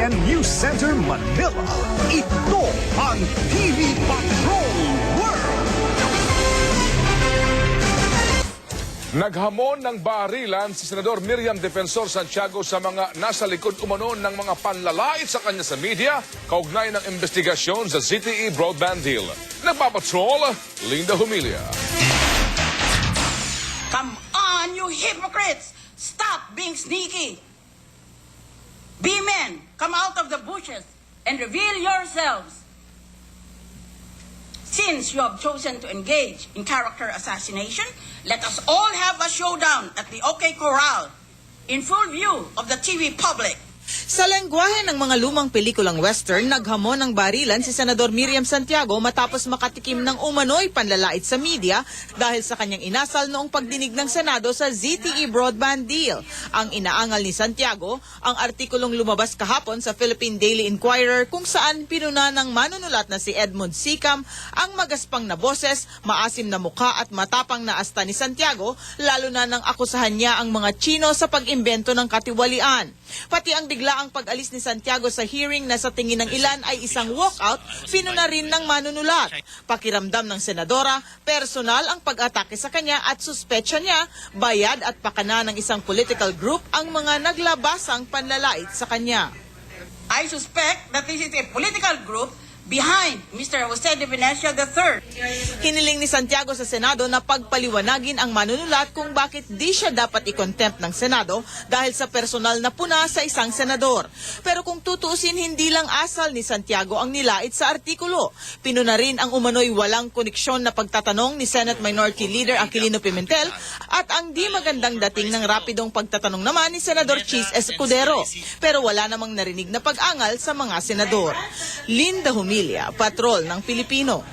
Cagayan News Center, Manila. Ito ang TV Patrol World! Naghamon ng barilan si Senador Miriam Defensor Santiago sa mga nasa likod umano ng mga panlalait sa kanya sa media kaugnay ng investigasyon sa ZTE broadband deal. Nagpapatrol, Linda Humilia. Come on, you hypocrites! Stop being sneaky! Be men! Come out of the bushes and reveal yourselves! Since you have chosen to engage in character assassination, let us all have a showdown at the OK Corral in full view of the TV public. Sa lengguwahe ng mga lumang pelikulang western, naghamon ng barilan si Senador Miriam Santiago matapos makatikim ng umano'y panlalait sa media dahil sa kanyang inasal noong pagdinig ng Senado sa ZTE broadband deal. Ang inaangal ni Santiago, ang artikulong lumabas kahapon sa Philippine Daily Inquirer kung saan pinuna ng manunulat na si Edmund Sikam ang magaspang na boses, maasim na mukha at matapang na asta ni Santiago, lalo na nang akusahan niya ang mga Chino sa pag-imbento ng katiwalian. Pati ang biglaang pag-alis ni Santiago sa hearing na sa tingin ng ilan ay isang walkout, pinuna rin ng manunulat. Pakiramdam ng senadora, personal ang pag-atake sa kanya at suspecha niya, bayad at pakana ng isang political group ang mga naglabasang panlalait sa kanya. I suspect that this is a political group behind Mr. Jose de Venecia III. Hiniling ni Santiago sa Senado na pagpaliwanagin ang manunulat kung bakit di siya dapat i-contempt ng Senado dahil sa personal na puna sa isang senador. Pero kung tutuusin, hindi lang asal ni Santiago ang nilait sa artikulo. Pinuna rin ang umano'y walang koneksyon na pagtatanong ni Senate Minority Leader Aquilino Pimentel at ang di magandang dating ng rapidong pagtatanong naman ni Senador Cheese Escudero. Pero wala namang narinig na pag-angal sa mga senador. Linda Humilia, Patrol ng Pilipino.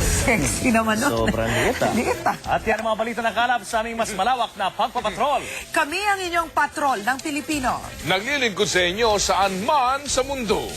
Sexy naman nun. Sobrang liit ah. Liit ah. At yan ang mga balita na kalap sa aming mas malawak na pagpapatrol. Kami ang inyong patrol ng Pilipino. Naglilingkod sa inyo saan man sa mundo.